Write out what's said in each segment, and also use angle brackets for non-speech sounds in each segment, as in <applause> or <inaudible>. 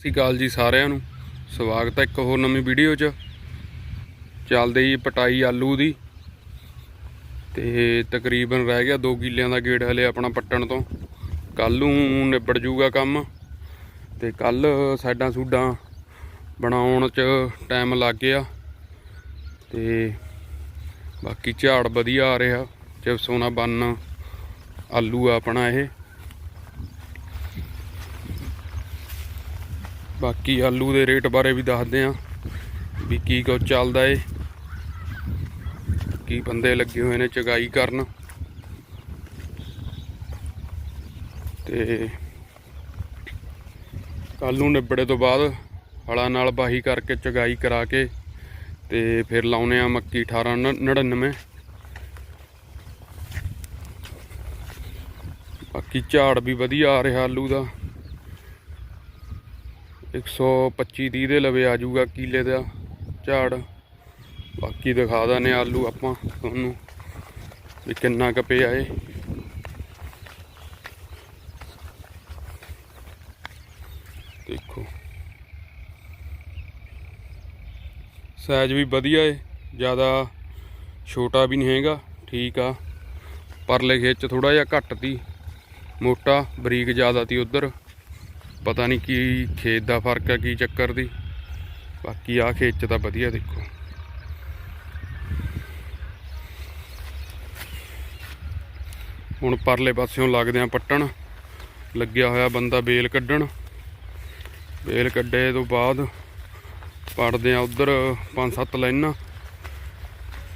ਸਤਿ ਸ਼੍ਰੀ ਅਕਾਲ ਜੀ ਸਾਰਿਆਂ ਨੂੰ। ਸਵਾਗਤ ਹੈ ਇੱਕ ਹੋਰ ਨਵੀਂ ਵੀਡੀਓ 'ਚ। ਚੱਲਦੇ ਜੀ ਪਟਾਈ ਆਲੂ ਦੀ। ਤੇ ਤਕਰੀਬਨ ਰਹਿ ਗਿਆ 2 ਕਿੱਲਿਆਂ ਦਾ ਗੇੜ ਹਲੇ ਆਪਣਾ ਪੱਟਣ ਤੋਂ। ਕੱਲ ਨੂੰ ਨਿਬੜ ਜੂਗਾ ਕੰਮ। ਤੇ ਕੱਲ ਸਾਈਡਾਂ ਸੂਡਾਂ ਬਣਾਉਣ 'ਚ ਟਾਈਮ ਲੱਗ ਗਿਆ। ਤੇ ਬਾਕੀ ਝਾੜ ਵਧੀਆ ਆ ਰਿਹਾ। ਚਿਪਸੋਨਾ ਬੰਨ ਆਲੂ ਆ ਆਪਣਾ ਇਹ। ਬਾਕੀ ਆਲੂ ਦੇ ਰੇਟ ਬਾਰੇ ਵੀ ਦੱਸਦੇ ਆ ਵੀ ਕੀ ਕੁਝ ਚੱਲਦਾ ਏ। ਕੀ ਬੰਦੇ ਲੱਗੇ ਹੋਏ ਨੇ ਚਗਾਈ ਕਰਨ। ਤੇ ਕੱਲ ਨੂੰ ਨਿਬੜੇ ਤੋਂ ਬਾਅਦ ਹਲਾਂ ਨਾਲ ਬਾਹੀ ਕਰਕੇ ਚਗਾਈ ਕਰਾ ਕੇ ਤੇ ਫਿਰ ਲਾਉਨੇ ਆ ਮੱਕੀ 1899 ਬਾਕੀ ਝਾੜ ਵੀ ਵਧੀਆ ਆ ਰਿਹਾ ਆਲੂ ਦਾ। 125 30 ਦੇ ਲਵੇ ਆ ਜਾਊਗਾ ਕੀਲੇ ਦਾ ਝਾੜ। ਬਾਕੀ ਦਿਖਾ ਦਾਨੇ ਆਲੂ ਆਪਾਂ ਤੁਹਾਨੂੰ ਵੀ ਕਿੰਨਾ ਕੁ ਪਿਆ ਏ ਦੇਖੋ। ਸਾਈਜ਼ ਵੀ ਵਧੀਆ ਏ, ਜ਼ਿਆਦਾ ਛੋਟਾ ਵੀ ਨਹੀਂ ਹੈਗਾ, ਠੀਕ ਆ। ਪਰਲੇ ਖੇਤ ਚ ਥੋੜਾ ਜਿਹਾ ਘੱਟ ਤੀ, ਮੋਟਾ, ਬਰੀਕ ਜ਼ਿਆਦਾ ਤੀ ਉਧਰ। ਪਤਾ ਨਹੀਂ ਕੀ ਖੇਤ ਦਾ ਫ਼ਰਕ ਹੈ ਕੀ ਚੱਕਰ ਦੀ। ਬਾਕੀ ਆ ਖੇਤ ਚ ਤਾਂ ਵਧੀਆ ਦੇਖੋ। ਹੁਣ ਪਰਲੇ ਪਾਸਿਓਂ ਲੱਗਦੇ ਆ ਪੱਟਣ। ਲੱਗਿਆ ਹੋਇਆ ਬੰਦਾ ਬੇਲ ਕੱਢਣ। ਬੇਲ ਕੱਢੇ ਤੋਂ ਬਾਅਦ ਪੜਦੇ ਆ ਉਧਰ ਪੰਜ ਸੱਤ ਲਾਈਨਾਂ।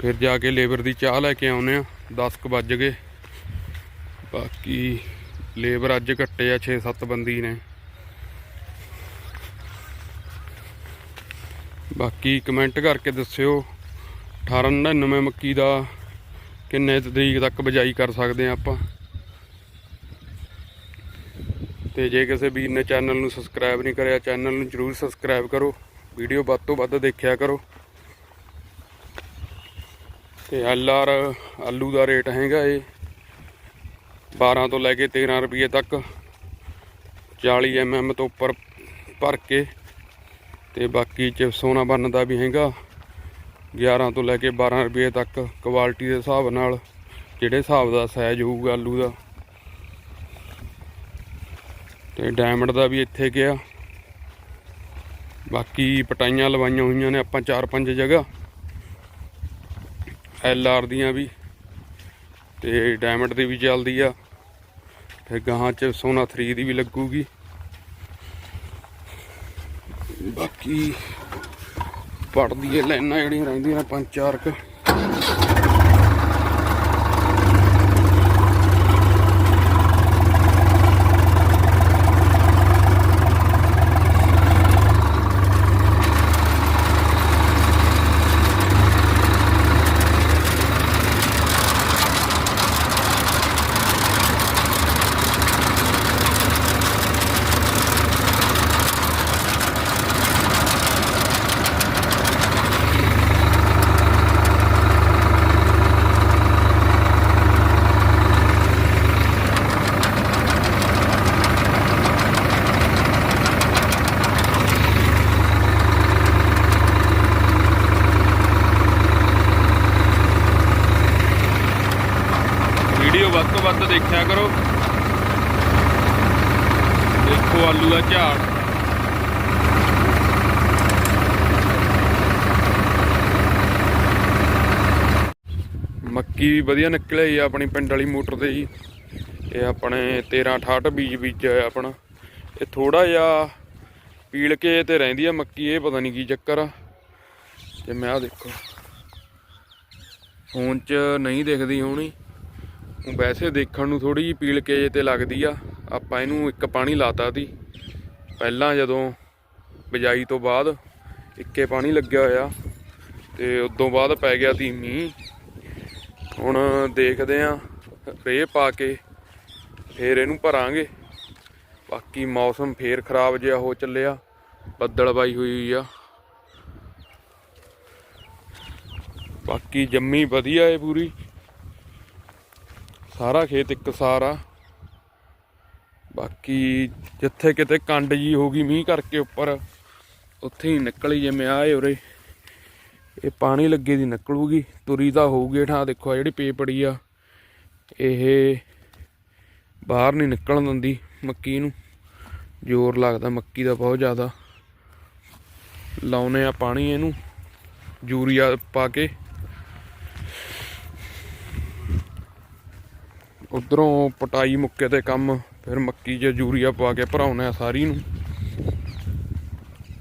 ਫਿਰ ਜਾ ਕੇ ਲੇਬਰ ਦੀ ਚਾਹ ਲੈ ਕੇ ਆਉਨੇ ਆ। 10 ਕੁ ਵੱਜ ਗਏ। ਬਾਕੀ ਲੇਬਰ ਅੱਜ ਘੱਟੇ ਆ 6-7 ਬੰਦੀ ਨੇ। ਬਾਕੀ ਕਮੈਂਟ ਕਰਕੇ ਦੱਸਿਓ 1899 ਮੱਕੀ ਦਾ ਕਿੰਨੇ ਤਰੀਕ ਤੱਕ ਬਜਾਈ ਕਰ ਸਕਦੇ ਆ ਆਪਾਂ। ਤੇ ਜੇ ਕਿਸੇ ਵੀਰ ਨੇ ਚੈਨਲ ਨੂੰ ਸਬਸਕ੍ਰਾਈਬ ਨਹੀਂ ਕਰਿਆ ਚੈਨਲ ਨੂੰ ਜਰੂਰ ਸਬਸਕ੍ਰਾਈਬ ਕਰੋ। ਵੀਡੀਓ ਵੱਧ ਤੋਂ ਵੱਧ ਦੇਖਿਆ ਕਰੋ। ਤੇ ਐਲਆਰ ਆਲੂ ਦਾ ਰੇਟ ਹੈਗਾ ਇਹ 12 ਤੋਂ ਲੈ ਕੇ 13 ਰੁਪਏ ਤੱਕ 40 ਐਮਐਮ ਤੋਂ ਉੱਪਰ ਭਰ ਕੇ। ਤੇ ਬਾਕੀ ਚ ਸੋਨਾ ਬਣਨ ਦਾ ਵੀ ਹੈਗਾ। 11 ਤੋਂ ਲੈ ਕੇ 12 ਰੁਪਏ ਤੱਕ ਕੁਆਲਿਟੀ ਦੇ ਹਿਸਾਬ ਨਾਲ, ਜਿਹੜੇ ਹਿਸਾਬ ਦਾ ਸਾਈਜ਼ ਹੋਊਗਾ ਆਲੂ ਦਾ। ਤੇ ਡਾਇਮੰਡ ਦਾ ਵੀ ਇੱਥੇ ਗਿਆ। ਬਾਕੀ ਪਟਾਈਆਂ ਲਵਾਈਆਂ ਹੋਈਆਂ ਨੇ ਆਪਾਂ 4-5 ਜਗ੍ਹਾ। ਐਲ ਆਰ ਦੀਆਂ ਵੀ, ਤੇ ਡਾਇਮੰਡ ਦੀ ਵੀ ਚੱਲਦੀ ਆ। ਤੇ ਗਾਹਾਂ ਚ ਸੋਨਾ 3 ਦੀ ਵੀ ਲੱਗੂਗੀ। ਬਾਕੀ ਪੜਦੀ ਲਾਈਨਾਂ ਜਿਹੜੀਆਂ ਰਹਿੰਦੀਆਂ ਨੇ ਪੰਜ ਚਾਰ ਕ ਵੀਡੀਓ ਵੱਧ ਤੋਂ ਵੱਧ ਦੇਖਿਆ ਕਰੋ ਦੇਖੋ ਆਲੂ ਦਾ ਝਾੜ। ਮੱਕੀ ਵੀ ਵਧੀਆ ਨਿਕਲਿਆ ਜੀ, ਆਪਣੀ ਪਿੰਡ ਵਾਲੀ ਮੋਟਰ ਤੇ ਜੀ। ਇਹ ਆਪਣੇ 13 68 ਬੀਜ ਬੀਜਿਆ ਹੋਇਆ ਆਪਣਾ। ਇਹ ਥੋੜਾ ਜਿਹਾ ਪੀਲ ਕੇ ਤੇ ਰਹਿੰਦੀ ਆ ਮੱਕੀ, ਇਹ ਪਤਾ ਨਹੀਂ ਕੀ ਚੱਕਰ ਆ। ਤੇ ਮੈਂ ਆ ਦੇਖੋ। ਫੋਨ 'ਚ ਨਹੀਂ ਦਿਖਦੀ ਹੋਣੀ। ਵੈਸੇ ਦੇਖਣ ਨੂੰ ਥੋੜੀ ਜਿਹੀ ਪੀਲ ਕੇ ਜੇ ਤੇ ਲੱਗਦੀ ਆ। ਆਪਾਂ ਇਹਨੂੰ ਇੱਕ ਪਾਣੀ ਲਾਤਾ ਦੀ ਪਹਿਲਾਂ ਜਦੋਂ ਬਿਜਾਈ ਤੋਂ ਬਾਅਦ ਇੱਕੇ ਪਾਣੀ ਲੱਗਿਆ ਹੋਇਆ ਤੇ ਉਦੋਂ ਬਾਅਦ ਪੈ ਗਿਆ ਤੀ ਮੀਂਹ। ਹੁਣ ਦੇਖਦੇ ਆ ਰੇਹ ਪਾ ਕੇ ਫੇਰ ਇਹਨੂੰ ਭਰਾਂਗੇ। ਬਾਕੀ ਮੌਸਮ ਫੇਰ ਖਰਾਬ ਜਿਹਾ ਹੋ ਚੱਲਿਆ, ਬੱਦਲ ਬੱਦਲਬਾਈ ਹੋਈ ਆ। ਬਾਕੀ ਜੰਮੀ ਵਧੀਆ ਏ ਪੂਰੀ। ਸਾਰਾ ਖੇਤ ਇੱਕ ਸਾਰ ਆ। ਬਾਕੀ ਜਿੱਥੇ ਕਿਤੇ ਕੰਡ ਜੀ ਹੋ ਗਈ ਮੀਂਹ ਕਰਕੇ ਉੱਪਰ, ਉੱਥੇ ਹੀ ਨਿਕਲੀ ਜਿਵੇਂ ਆਏ ਉਰੇ। ਇਹ ਪਾਣੀ ਲੱਗੇ ਦੀ ਨਿਕਲੂਗੀ, ਤੁਰੀ ਤਾਂ ਹੋਊਗੀ ਠਾ। ਦੇਖੋ ਆ ਜਿਹੜੀ ਪੇਪੜੀ ਆ, ਇਹ ਬਾਹਰ ਨਹੀਂ ਨਿਕਲਣ ਦਿੰਦੀ ਮੱਕੀ ਨੂੰ। ਜ਼ੋਰ ਲੱਗਦਾ ਮੱਕੀ ਦਾ ਬਹੁਤ ਜ਼ਿਆਦਾ। ਲਾਉਨੇ ਆ ਪਾਣੀ ਇਹਨੂੰ, ਯੂਰੀਆ ਪਾ ਕੇ। ਉਧਰੋਂ ਪਟਾਈ ਮੁੱਕੇ ਤੇ ਕੰਮ ਫਿਰ ਮੱਕੀ 'ਚ ਯੂਰੀਆ ਪਾ ਕੇ ਭਰਾਉਣਾ ਸਾਰੀ ਨੂੰ।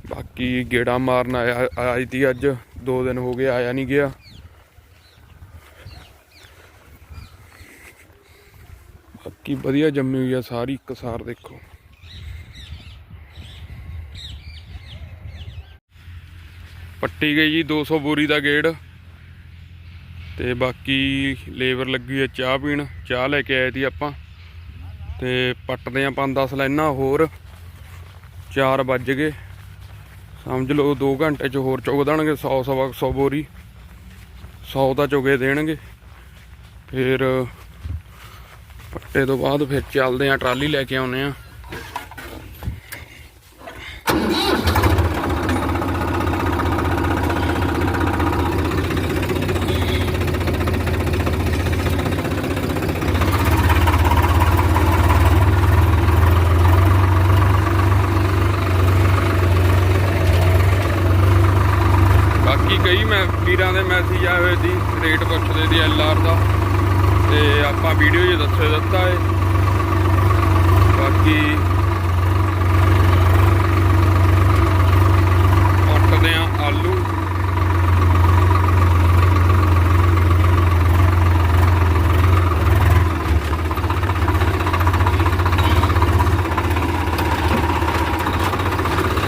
ਬਾਕੀ ਗੇੜਾ ਮਾਰਨ ਆਇਆ ਆਈ ਤੀ ਅੱਜ, ਦੋ ਦਿਨ ਹੋ ਗਏ ਆਇਆ ਨਹੀਂ ਗਿਆ। ਬਾਕੀ ਵਧੀਆ ਜੰਮੀ ਹੋਈ ਆ ਸਾਰੀ, ਇੱਕ ਦੇਖੋ। ਪੱਟੀ ਗਈ ਜੀ 200 ਬੋਰੀ ਦਾ ਗੇੜ। ਤੇ ਬਾਕੀ ਲੇਬਰ ਲੱਗੀ ਹੈ ਚਾਹ ਪੀਣ, ਚਾਹ ਲੈ ਕੇ ਆਏ ਸੀ ਆਪਾਂ। ਤੇ ਪੱਟਦੇ ਆ 5-10 ਲਾਈਨਾਂ ਹੋਰ। 4 ਵੱਜ ਗਏ। ਸਮਝ ਲਓ 2 ਘੰਟੇ ਚ ਹੋਰ ਚੁਗ ਦੇਣਗੇ 100 ਸਵਾ 100 ਬੋਰੀ। 100 ਤਾਂ ਚੁਗੇ ਦੇਣਗੇ। ਫਿਰ ਪੱਟੇ ਤੋਂ ਬਾਅਦ ਫਿਰ ਚੱਲਦੇ ਆ, ਟਰਾਲੀ ਲੈ ਕੇ ਆਉਨੇ ਆ। ਬਾਕੀ ਕਈ ਮੈਂ ਵੀਰਾਂ ਦੇ ਮੈਸੇਜ ਆਏ ਹੋਏ ਸੀ ਰੇਟ ਪੁੱਛਦੇ ਦੀ ਐਲਆਰ ਦਾ। ਤੇ ਆਪਾਂ ਵੀਡੀਓ 'ਚ ਦੱਸੇ ਦਿੱਤਾ ਏ। ਬਾਕੀ ਕੱਟਦੇ ਆ ਆਲੂ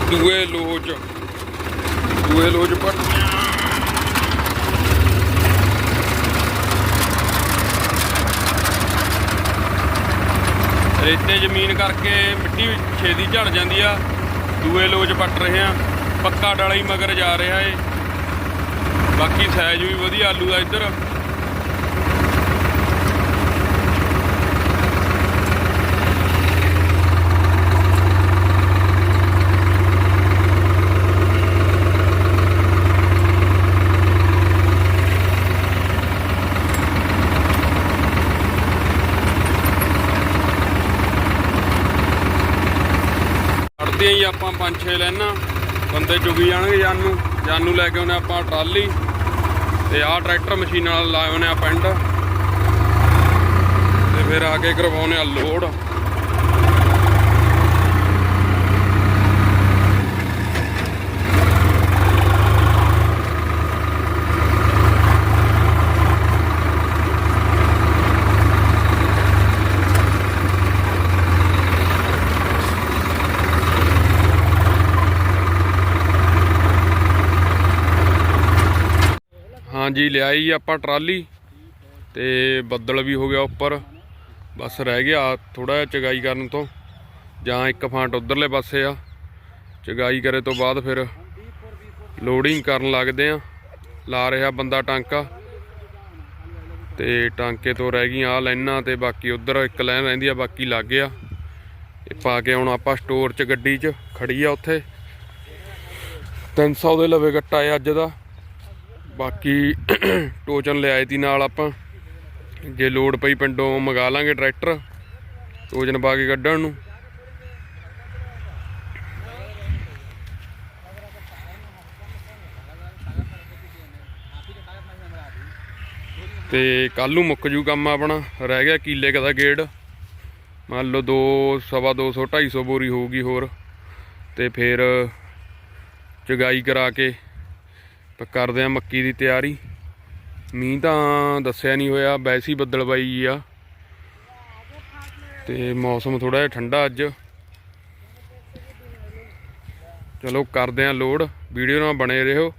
ਦੂਏ ਲੋਚ ਦੂਏ ਲੋਚ ਪਰ ਰੇਤੇ ਜ਼ਮੀਨ ਕਰਕੇ ਮਿੱਟੀ ਛੇਦੀ ਝੜ ਜਾਂਦੀ ਆ। ਦੂਏ ਲੋਚ ਪੱਟ ਰਹੇ ਆ। ਪੱਕਾ ਡਾਲਾ ਹੀ ਮਗਰ ਜਾ ਰਿਹਾ ਏ। ਬਾਕੀ ਸਾਈਜ਼ ਵੀ ਵਧੀਆ, ਆਲੂ ਦਾ ਇੱਧਰ। ਕੱਢਦੇ ਆਂ ਆਪਾਂ ਪੰਜ ਛੇ ਲੈਣਾ ਬੰਦੇ ਚੁਗੀ ਜਾਣਗੇ ਜਾਨ ਨੂੰ ਜਾਨ ਨੂੰ ਲੈ ਕੇ ਆਉਨੇ ਆਪਾਂ ਟਰਾਲੀ, ਤੇ ਆਹ ਟਰੈਕਟਰ ਮਸ਼ੀਨ ਨਾਲ ਲਾਏ ਹੋਨੇ ਆ ਪਿੰਡ। ਤੇ ਫਿਰ ਆ ਕੇ ਕਰਵਾਉਨੇ ਆ ਲੋਡ। ਹਾਂਜੀ, ਲਿਆਈ ਆਪਾਂ ਟਰਾਲੀ ਤੇ ਬੱਦਲ ਵੀ ਹੋ ਗਿਆ ਉੱਪਰ। ਬਸ ਰਹਿ ਗਿਆ ਥੋੜਾ ਜਿਹਾ ਚਗਾਈ ਕਰਨ ਤੋਂ। ਜਾਂ ਇੱਕ ਫਾਂਟ ਉਧਰਲੇ ਪਾਸੇ ਆ। ਚਗਾਈ ਕਰੇ ਤੋਂ ਬਾਅਦ ਫਿਰ ਲੋਡਿੰਗ ਕਰਨ ਲੱਗਦੇ ਆ। ਲਾ ਰਿਹਾ ਬੰਦਾ ਟਾਂਕਾ। ਤੇ ਟਾਂਕੇ ਤੋਂ ਰਹਿ ਗਈਆਂ ਆ ਲਾਈਨਾਂ ਤੇ ਬਾਕੀ ਉਧਰ ਇੱਕ ਲਾਈਨ ਰਹਿੰਦੀ ਆ, ਬਾਕੀ ਲੱਗ ਗਿਆ। ਇਹ ਪਾ ਕੇ ਹੁਣ ਆਪਾਂ ਸਟੋਰ 'ਚ ਗੱਡੀ 'ਚ ਖੜੀ ਆ ਉੱਥੇ। 300 ਦੇ ਲਵੇ ਗੱਟਾ ਹੈ ਅੱਜ ਦਾ। ਬਾਕੀ <clears throat> ਟੋਚਨ ਲਿਆਏ ਤੀ ਨਾਲ ਆਪਾਂ। ਜੇ ਲੋਡ ਪਈ ਪਿੰਡੋਂ ਮੰਗਾ ਲਾਂਗੇ ਟਰੈਕਟਰ, ਟੋਚਨ ਪਾ ਕੇ ਕੱਢਣ ਨੂੰ। ਤੇ ਕੱਲ ਨੂੰ ਮੁੱਕ ਜੂ ਕੰਮ ਆਪਣਾ, ਰਹਿ ਗਿਆ ਕੀਲੇ ਕਦਾ ਗੇੜ। ਮੰਨ ਲਓ 2 ਸਵਾ 200 250 ਬੋਰੀ ਹੋਊਗੀ ਹੋਰ। ਤੇ ਫਿਰ ਚਗਾਈ ਕਰਾ ਕੇ ਤਾਂ ਕਰਦੇ ਆ ਮੱਕੀ ਦੀ ਤਿਆਰੀ। ਮੀਂਹ ਤਾਂ ਦੱਸਿਆ ਨਹੀਂ ਹੋਇਆ, ਵੈਸੇ ਹੀ ਬੱਦਲਬਾਈ ਆ। ਤੇ ਮੌਸਮ ਥੋੜਾ ਜਿਹਾ ਠੰਡਾ ਅੱਜ। ਚਲੋ ਕਰਦੇ ਆ ਲੋਡ, ਵੀਡੀਓ ਨਾਲ ਬਣੇ ਰਹੋ।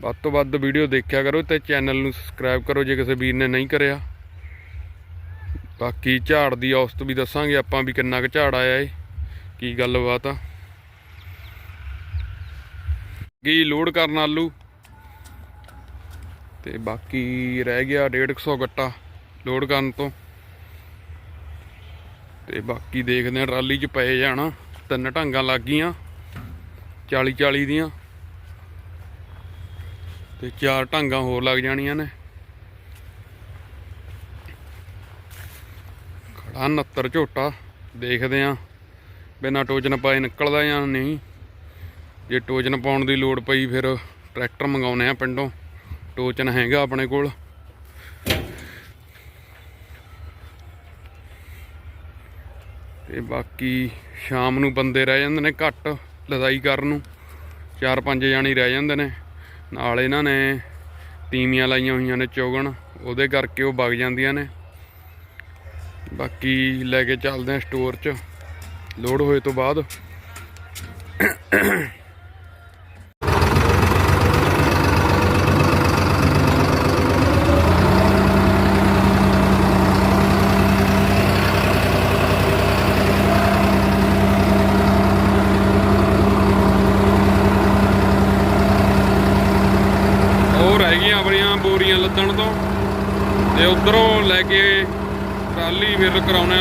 ਵੱਧ ਤੋਂ ਵੱਧ ਵੀਡੀਓ ਦੇਖਿਆ ਕਰੋ ਤੇ ਚੈਨਲ ਨੂੰ ਸਬਸਕ੍ਰਾਈਬ ਕਰੋ ਜੇ ਕਿਸੇ ਵੀਰ ਨੇ ਨਹੀਂ ਕਰਿਆ। ਬਾਕੀ ਝਾੜ ਦੀ ਔਸਤ ਵੀ ਦੱਸਾਂਗੇ ਆਪਾਂ ਵੀ ਕਿੰਨਾ ਕੁ ਝਾੜ ਆਇਆ ਏ, ਕੀ ਗੱਲਬਾਤ ਆ। ਕੀ ਲੋਡ ਕਰਨ ਆਲੂ? ਤੇ ਬਾਕੀ ਰਹਿ ਗਿਆ 150 ਗੱਟਾ ਲੋਡ ਕਰਨ ਤੋਂ। ਤੇ ਬਾਕੀ ਦੇਖਦੇ ਆ ਟਰਾਲੀ 'ਚ ਪਏ ਜਾਣਾ ਤਿੰਨ ਢਾਂਗਾਂ ਲੱਗ ਗਈਆਂ 40 40 ਦੀਆਂ। ਤੇ ਚਾਰ ਢਾਂਗਾਂ ਹੋਰ ਲੱਗ ਜਾਣੀਆਂ ਨੇ। ਖੜਾ 69 ਝੋਟਾ, ਦੇਖਦੇ ਆ ਬਿਨਾਂ ਟੋਜਨ ਪਾਏ ਨਿਕਲਦਾ ਜਾਂ ਨਹੀਂ। ਜੇ ਟੋਜਨ ਪਾਉਣ ਦੀ ਲੋੜ ਪਈ ਫਿਰ ਟਰੈਕਟਰ ਮੰਗਾਉਨੇ ਆ ਪਿੰਡੋਂ। ਟੋਚਨ ਹੈਗਾ ਆਪਣੇ ਕੋਲ। ਤੇ ਬਾਕੀ ਸ਼ਾਮ ਨੂੰ ਬੰਦੇ ਰਹਿ ਜਾਂਦੇ ਨੇ ਘੱਟ ਲਦਾਈ ਕਰਨ ਨੂੰ। ਚਾਰ ਪੰਜ ਜਾਣੀ ਰਹਿ ਜਾਂਦੇ ਨੇ। ਨਾਲ ਇਹਨਾਂ ਨੇ ਤੀਮੀਆਂ ਲਾਈਆਂ ਹੋਈਆਂ ਨੇ ਚੋਗਣ, ਉਹਦੇ ਕਰਕੇ ਉਹ ਵਗ ਜਾਂਦੀਆਂ ਨੇ। ਬਾਕੀ ਲੈ ਕੇ ਚੱਲਦੇ ਆ ਸਟੋਰ 'ਚ। ਲੋਡ ਹੋਏ ਤੋਂ ਬਾਅਦ। background